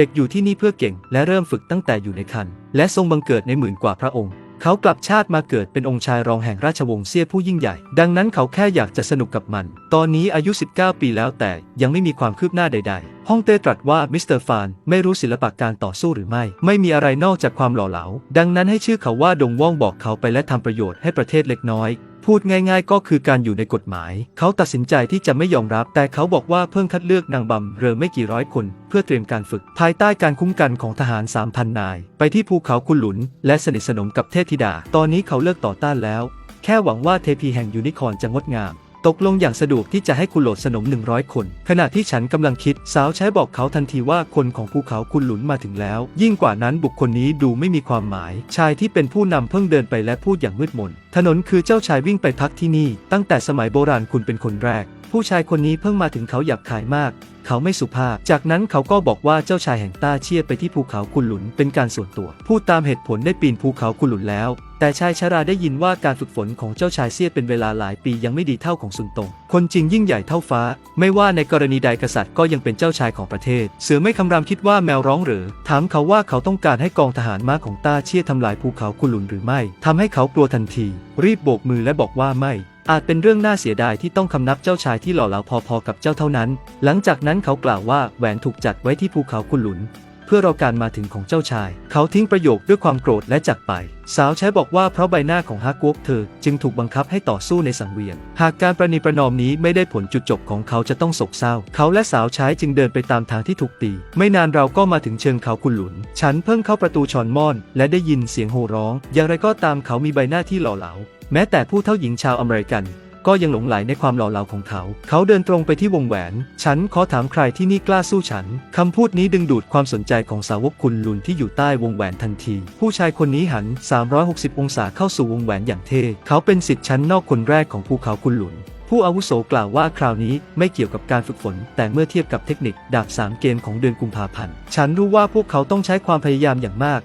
เด็กอยู่ที่นี่เพื่อเก่งและเริ่มฝึกตั้งแต่อยู่ในครรภ์และทรงบังเกิดในหมื่นกว่าพระองค์ เขากลับชาติมาเกิดเป็นองค์ชายรองแห่งราชวงศ์เซี่ยผู้ยิ่งใหญ่ ดังนั้นเขาแค่อยากจะสนุกกับมัน ตอนนี้อายุ 19 ปีแล้วแต่ยังไม่มีความคืบหน้าใด ๆ ฮ่องเต้ตรัสว่ามิสเตอร์ฟานไม่รู้ศิลปะการต่อสู้หรือไม่ ไม่มีอะไรนอกจากความหล่อเหลา ดังนั้นให้ชื่อเขาว่าดงว่องบอกเขาไปและทำประโยชน์ให้ประเทศเล็กน้อย พูดง่าย ๆ ก็คือการอยู่ในกฎหมาย เขาตัดสินใจที่จะไม่ยอมรับ แต่เขาบอกว่าเพิ่งคัดเลือกนางบำเรอไม่กี่ร้อยคน เพื่อเตรียมการฝึก ภายใต้การคุ้มกันของทหาร 3,000 นาย ไปที่ภูเขาคุนหลุน และสนิทสนมกับเทพธิดา ตอนนี้เขาเลิกต่อต้านแล้ว แค่หวังว่าเทพีแห่งยูนิคอร์นจะงดงาม ตกลงอย่างสะดวกที่จะให้คุณโหลดสนม 100 คน ขณะที่ฉันกำลังคิด สาวใช้บอกเขาทันทีว่าคนของภูเขาคุณหลุนมาถึงแล้ว ยิ่งกว่านั้นบุคคลนี้ดูไม่มีความหมาย ชายที่เป็นผู้นำเพิ่งเดินไปและพูดอย่างมืดมน ถนนคือเจ้าชายวิ่งไปพักที่นี่ ตั้งแต่สมัยโบราณคุณเป็นคนแรก ผู้ชายคนนี้เพิ่งมาถึงเขาหยาบคายมาก เขาไม่สุภาพ จากนั้นเขาก็บอกว่าเจ้าชายแห่งต้าเชียไปที่ภูเขาคุนหลุนเป็นการส่วนตัว พูดตามเหตุผลได้ปีนภูเขาคุนหลุนแล้ว แต่ชายชราได้ยินว่าการฝึกฝนของเจ้าชายเซียเป็นเวลาหลายปียังไม่ดีเท่าของซุนตง คนจริงยิ่งใหญ่เท่าฟ้า ไม่ว่าในกรณีใดกษัตริย์ก็ยังเป็นเจ้าชายของประเทศ เสือไม่คำรามคิดว่าแมวร้องหรือ ถามเขาว่าเขาต้องการให้กองทหารม้าของต้าเชียทำลายภูเขาคุนหลุนหรือไม่ทำให้เขากลัวทันที รีบโบกมือและบอกว่าไม่ อาจเป็นเรื่องน่าเสียดายที่ต้องคำนับเจ้าชายที่หล่อเหลาพอๆกับเจ้าเท่านั้น หลังจากนั้นเขากล่าวว่าแหวนถูกจัดไว้ที่ภูเขาคุนหลุน เพื่อรอการมาถึงของเจ้าชาย เขาทิ้งประโยคด้วยความโกรธและจากไป สาวใช้บอกว่าเพราะใบหน้าของฮักกวกเธอจึงถูกบังคับให้ต่อสู้ในสังเวียน หากการประนีประนอมนี้ไม่ได้ผลจุดจบของเขาจะต้องโศกเศร้า เขาและสาวใช้จึงเดินไปตามทางที่ถูกตี ไม่นานเราก็มาถึงเชิงเขาคุนหลุน ฉันเพิ่งเข้าประตูชอนม่อน และได้ยินเสียงโห่ร้อง อย่างไรก็ตามเขามีใบหน้าที่หล่อเหลา แม้แต่ผู้เท่าหญิงชาวอเมริกัน ก็ยังหลงไหลในความหล่อเหลาของเขา เขาเดินตรงไปที่วงแหวน ฉันขอถามใครที่นี่กล้าสู้ฉัน คำพูดนี้ดึงดูดความสนใจของสาวกคุณลุนที่อยู่ใต้วงแหวนทันที ผู้ชายคนนี้หัน 360 องศาเข้าสู่วงแหวนอย่างเท่ เขาเป็นสิทธิ์ชั้นนอกคนแรกของภูเขาคุณหลุนผู้อาวุโสกล่าวว่าคราวนี้ไม่เกี่ยวกับการฝึกฝน แต่เมื่อเทียบกับเทคนิคดาบสามเกมของเดือนกุมภาพันธ์ ฉันรู้ว่าพวกเขาต้องใช้ความพยายามอย่างมาก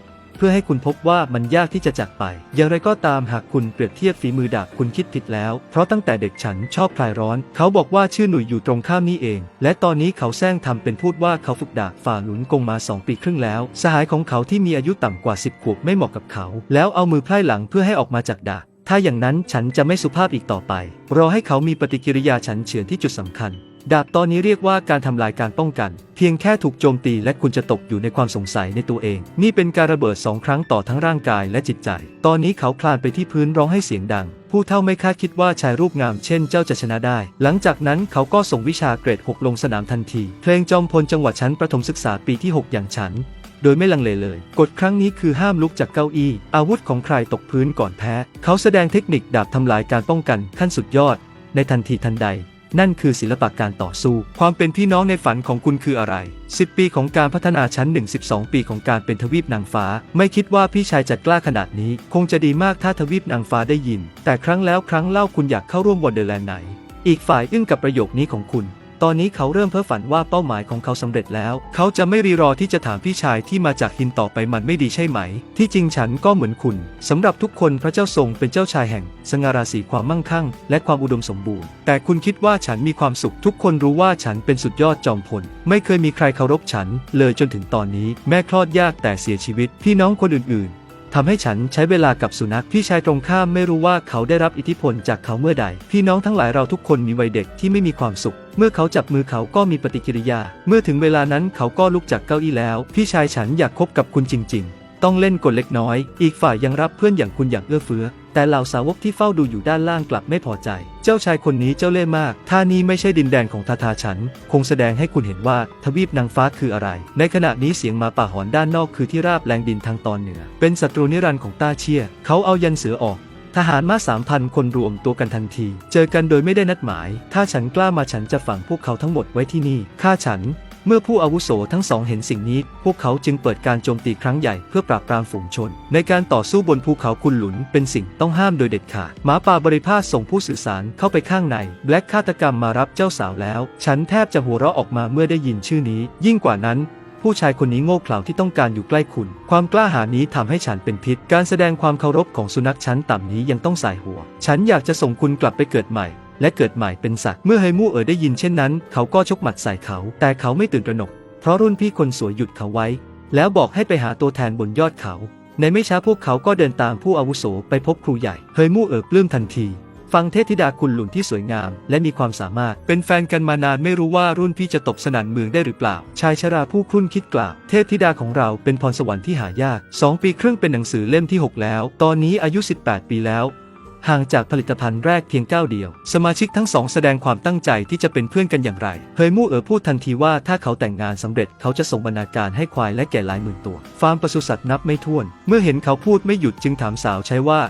พื่อให้คุณพบว่ามันยากที่จะจากไป อย่างไรก็ตามหากคุณเปรียบเทียบฝีมือดาบคุณคิดผิดแล้ว เพราะตั้งแต่เด็กฉันชอบคลายร้อน เขาบอกว่าชื่อหนุ่ยอยู่ตรงข้ามนี่เอง และตอนนี้เขาแซงทำเป็นพูดว่าเขาฝึกดาบฝ่าหลุนกงมาสองปีครึ่งแล้ว สหายของเขาที่มีอายุต่ำกว่า 10 ขวบไม่เหมาะกับเขา แล้วเอามือไพร่หลังเพื่อให้ออกมาจากดาบถ้าอย่างนั้นฉันจะไม่สุภาพอีกต่อไป รอให้เขามีปฏิกิริยาฉันเฉือนที่จุดสำคัญ ดาบตอนนี้เรียกว่าการทำลายการป้องกัน เพียงแค่ถูกโจมตีและคุณจะตกอยู่ในความสงสัยในตัวเอง นี่เป็นการระเบิดสองครั้งต่อทั้งร่างกายและจิตใจ ตอนนี้เขาคลานไปที่พื้นร้องให้เสียงดัง ผู้เท่าไม่คาดคิดว่าชายรูปงามเช่นเจ้าจะชนะได้ หลังจากนั้นเขาก็ส่งวิชาเกรด 6 ลงสนามทันที เพลงจอมพลจังหวัดชั้นประถมศึกษาปีที่ 6 อย่างฉันโดยไม่ลังเลเลย กฎครั้งนี้คือห้ามลุกจากเก้าอี้ อาวุธของใครตกพื้นก่อนแพ้ เขาแสดงเทคนิคดาบทำลายการป้องกันขั้นสุดยอด ในทันทีทันใด นั่นคือศิลปะการต่อสู้ ความเป็นพี่น้องในฝันของคุณคืออะไร 10 ปีของการพัฒนาชั้น 1 12 ปีของการเป็นทวีปนางฟ้า ไม่คิดว่าพี่ชายจะกล้าขนาดนี้ คงจะดีมากถ้าทวีปนางฟ้าได้ยิน แต่ครั้งแล้วครั้งเล่าคุณอยากเข้าร่วมวอนเดอร์แลนด์ไหน อีกฝ่ายอึ้งกับประโยคนี้ของคุณ ตอนนี้เขาเริ่มเพ้อฝันว่าเป้าหมายของเขาสำเร็จแล้ว เขาจะไม่รีรอที่จะถามพี่ชายที่มาจากฮินต่อไปมันไม่ดีใช่ไหม ที่จริงฉันก็เหมือนคุณสำหรับทุกคนพระเจ้าทรงเป็นเจ้าชายแห่ง สง่าราศีความมั่งคั่ง และความอุดมสมบูรณ์ แต่คุณคิดว่าฉันมีความสุข ทุกคนรู้ว่าฉันเป็นสุดยอดจอมพล ไม่เคยมีใครเคารพฉัน เลยจนถึงตอนนี้ แม่คลอดยากแต่เสียชีวิต พี่น้องคนอื่นๆ ทำให้ฉันใช้เวลากับสุนัขพี่ชายตรงข้ามไม่รู้ว่าเขาได้รับอิทธิพลจากเขาเมื่อใด พี่น้องทั้งหลายเราทุกคนมีวัยเด็กที่ไม่มีความสุข เมื่อเขาจับมือเขาก็มีปฏิกิริยา เมื่อถึงเวลานั้นเขาก็ลุกจากเก้าอี้แล้ว พี่ชายฉันอยากคบกับคุณจริง ๆ ต้องเล่นกลเล็กน้อย อีกฝ่ายยังรับเพื่อนอย่างคุณอย่างเอื้อเฟื้อ แต่เหล่าสาวกที่เฝ้าดูอยู่ด้านล่างกลับไม่พอใจ เจ้าชายคนนี้เจ้าเล่ห์มากถ้านี้ไม่ใช่ดินแดนของทาทาฉัน คงแสดงให้คุณเห็นว่าทวีปนางฟ้าคืออะไร ในขณะนี้เสียงหมาป่าหอนด้านนอกคือที่ราบแรงดินทางตอนเหนือ เป็นศัตรูนิรันดร์ของต้าเชีย เขาเอายันเสือออกทหารมาสามพันคนรวมตัวกันทันที เจอกันโดยไม่ได้นัดหมาย ถ้าฉันกล้ามาฉันจะฝังพวกเขาทั้งหมดไว้ที่นี่ฆ่าฉัน เมื่อผู้อาวุโสทั้งสองเห็นสิ่งนี้ พวกเขาจึงเปิดการโจมตีครั้งใหญ่เพื่อปราบปรามฝูงชน ในการต่อสู้บนภูเขาคุนหลุนเป็นสิ่งต้องห้ามโดยเด็ดขาด หมาป่าบริพาสส่งผู้สื่อสารเข้าไปข้างใน แบล็กฆาตกรรมมารับเจ้าสาวแล้ว ฉันแทบจะหัวเราะออกมาเมื่อได้ยินชื่อนี้ ยิ่งกว่านั้นผู้ชายคนนี้โง่เขลาที่ต้องการอยู่ใกล้คุณ ความกล้าหาญนี้ทำให้ฉันเป็นพิษ การแสดงความเคารพของสุนัขชั้นต่ำนี้ยังต้องใส่หัว ฉันอยากจะส่งคุณกลับไปเกิดใหม่ และเกิดใหม่เป็นสัตว์เมื่อไฮมู่เอ๋อได้ยินเช่นนั้น เขาก็ชกหมัดใส่เขา แต่เขาไม่ตื่นตระหนก เพราะรุ่นพี่คนสวยหยุดเขาไว้ แล้วบอกให้ไปหาตัวแทนบนยอดเขา ในไม่ช้าพวกเขาก็เดินตามผู้อาวุโสไปพบครูใหญ่เฮยมู่เอ๋อปลื้มทันที ฟังเทพธิดาคุณหลุนที่สวยงาม และมีความสามารถเป็นแฟนกันมานานไม่รู้ว่ารุ่นพี่จะตบสนั่นเมืองได้หรือเปล่า ชายชราผู้ครุ่นคิดกล่าว เทพธิดาของเราเป็นพรสวรรค์ที่หายาก2ปีครึ่งเป็นหนังสือเล่มที่6แล้ว ตอนนี้อายุ 18 ปีแล้ว ห่างจากผลิตภัณฑ์แรกเพียงก้าวเดียว สมาชิกทั้งสองแสดงความตั้งใจที่จะเป็นเพื่อนกันอย่างไร เฮยมู่เอ๋อพูดทันทีว่าถ้าเขาแต่งงานสำเร็จเขาจะส่งบรรณาการให้ควายและแก่หลายหมื่นตัว ฟาร์มปศุสัตว์นับไม่ถ้วน เมื่อเห็นเขาพูดไม่หยุดจึงถามสาวใช้ว่า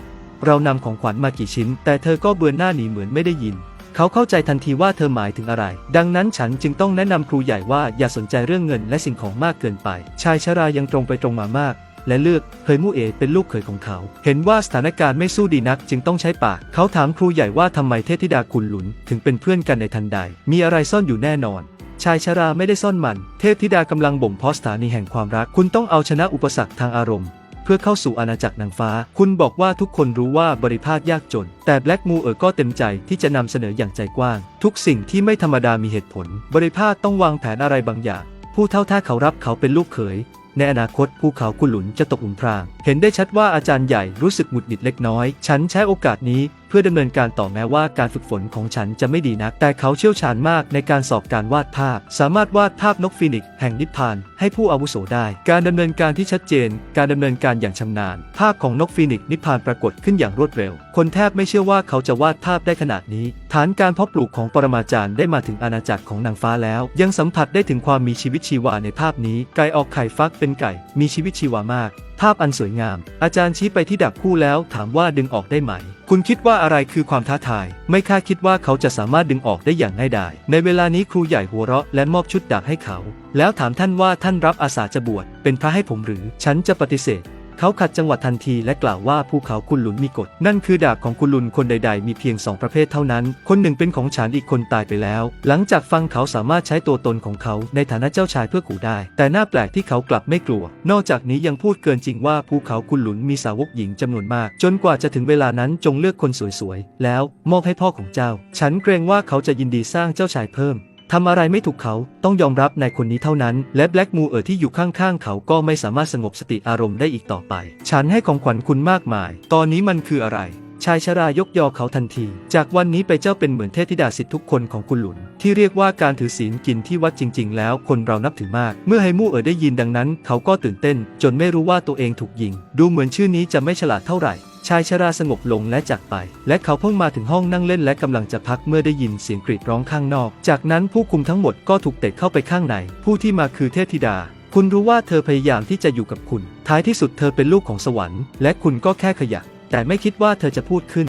เรานำของขวัญมากี่ชิ้น แต่เธอก็เบือนหน้าหนีเหมือนไม่ได้ยิน เขาเข้าใจทันทีว่าเธอหมายถึงอะไร ดังนั้นฉันจึงต้องแนะนำครูใหญ่ว่าอย่าสนใจเรื่องเงินและสิ่งของมากเกินไป ชายชรายังตรงไปตรงมามาก และเลือกเฮยมู่เอเป็นลูกเขยของเขา เห็นว่าสถานการณ์ไม่สู้ดีนักจึงต้องใช้ปาก เขาถามครูใหญ่ว่าทำไมเทพธิดาคุณหลุน ถึงเป็นเพื่อนกันในทันใด มีอะไรซ่อนอยู่แน่นอนชายชราไม่ได้ซ่อนมัน เทพธิดากำลังบ่มเพาะสถานีแห่งความรัก คุณต้องเอาชนะอุปสรรคทางอารมณ์ เพื่อเข้าสู่อาณาจักรนางฟ้า คุณบอกว่าทุกคนรู้ว่าบริพาทยากจน แต่แบล็กมูเออร์ก็เต็มใจที่จะนำเสนออย่างใจกว้าง ทุกสิ่งที่ไม่ธรรมดามีเหตุผล บริพาทต้องวางแผนอะไรบางอย่าง ผู้เท่าท่าเขารับเขาเป็นลูกเขย ในอนาคตภูเขากุหลุนจะตกหลุมพราง เห็นได้ชัดว่าอาจารย์ใหญ่รู้สึกหงุดหงิดเล็กน้อย ฉันใช้โอกาสนี้ พื่อดำเนินการต่อแม้ว่าการฝึกฝนของฉันจะไม่ดีนัก แต่เขาเชี่ยวชาญมากในการสอบการวาดภาพ สามารถวาดภาพนกฟีนิกซ์แห่งนิพพาน ให้ผู้อาวุโสได้ การดำเนินการที่ชัดเจน การดำเนินการอย่างชำนาญ ภาพของนกฟีนิกซ์นิพพานปรากฏขึ้นอย่างรวดเร็ว คนแทบไม่เชื่อว่าเขาจะวาดภาพได้ขนาดนี้ ฐานการเพาะปลูกของปรมาจารย์ได้มาถึงอาณาจักรของนางฟ้าแล้ว ยังสัมผัสได้ถึงความมีชีวิตชีวาในภาพนี้ ไก่ออกไข่ฟักเป็นไก่ มีชีวิตชีวามากภาพอันสวยงาม อาจารย์ชี้ไปที่ดักคู่แล้วถามว่าดึงออกได้ไหม คุณคิดว่าอะไรคือความท้าทาย ไม่คาดคิดว่าเขาจะสามารถดึงออกได้อย่างง่ายดาย ในเวลานี้ครูใหญ่หัวเราะและมอบชุดดักให้เขา แล้วถามท่านว่าท่านรับอาสาจะบวชเป็นพระให้ผมหรือ ฉันจะปฏิเสธ เขาขัดจังหวะทันทีและกล่าวว่าภูเขาคุณหลุนมีกฎ นั่นคือดาบของคุณลุนคนใดๆ มีเพียงสองประเภทเท่านั้น คนหนึ่งเป็นของฉันอีกคนตายไปแล้ว หลังจากฟังเขาสามารถใช้ตัวตนของเขาในฐานะเจ้าชายเพื่อขู่ได้ แต่น่าแปลกที่เขากลับไม่กลัว นอกจากนี้ยังพูดเกินจริงว่าภูเขาคุณหลุนมีสาวกหญิงจำนวนมาก จนกว่าจะถึงเวลานั้นจงเลือกคนสวยๆแล้วมอบให้พ่อของเจ้า ฉันเกรงว่าเขาจะยินดีสร้างเจ้าชายเพิ่ม ทำอะไรไม่ถูกเขาต้องยอมรับในคนนี้เท่านั้น และแบล็กมูเออร์ที่อยู่ข้างๆ เขาก็ไม่สามารถสงบสติอารมณ์ได้อีกต่อไป ฉันให้ของขวัญคุณมากมาย ตอนนี้มันคืออะไร ชายชรายกยอเขาทันที จากวันนี้ไปเจ้าเป็นเหมือนเทพธิดาสิทธิทุกคนของคุณหลุน ที่เรียกว่าการถือศีลกินที่วัดจริง ๆ แล้วคนเรานับถือมาก เมื่อไฮมูเอ๋อได้ยินดังนั้น เขาก็ตื่นเต้น จนไม่รู้ว่าตัวเองถูกยิง ดูเหมือนชื่อนี้จะไม่ฉลาดเท่าไหร่ ชายชราสงบลงและจากไป และเขาเพิ่งมาถึงห้องนั่งเล่นและกำลังจะพักเมื่อได้ยินเสียงกรีดร้องข้างนอก จากนั้นผู้คุมทั้งหมดก็ถูกเตะเข้าไปข้างใน ผู้ที่มาคือเทพธิดา คุณรู้ว่าเธอพยายามที่จะอยู่กับคุณ ท้ายที่สุดเธอเป็นลูกของสวรรค์ และคุณก็แค่ขยะ แต่ไม่คิดว่าเธอจะพูดขึ้น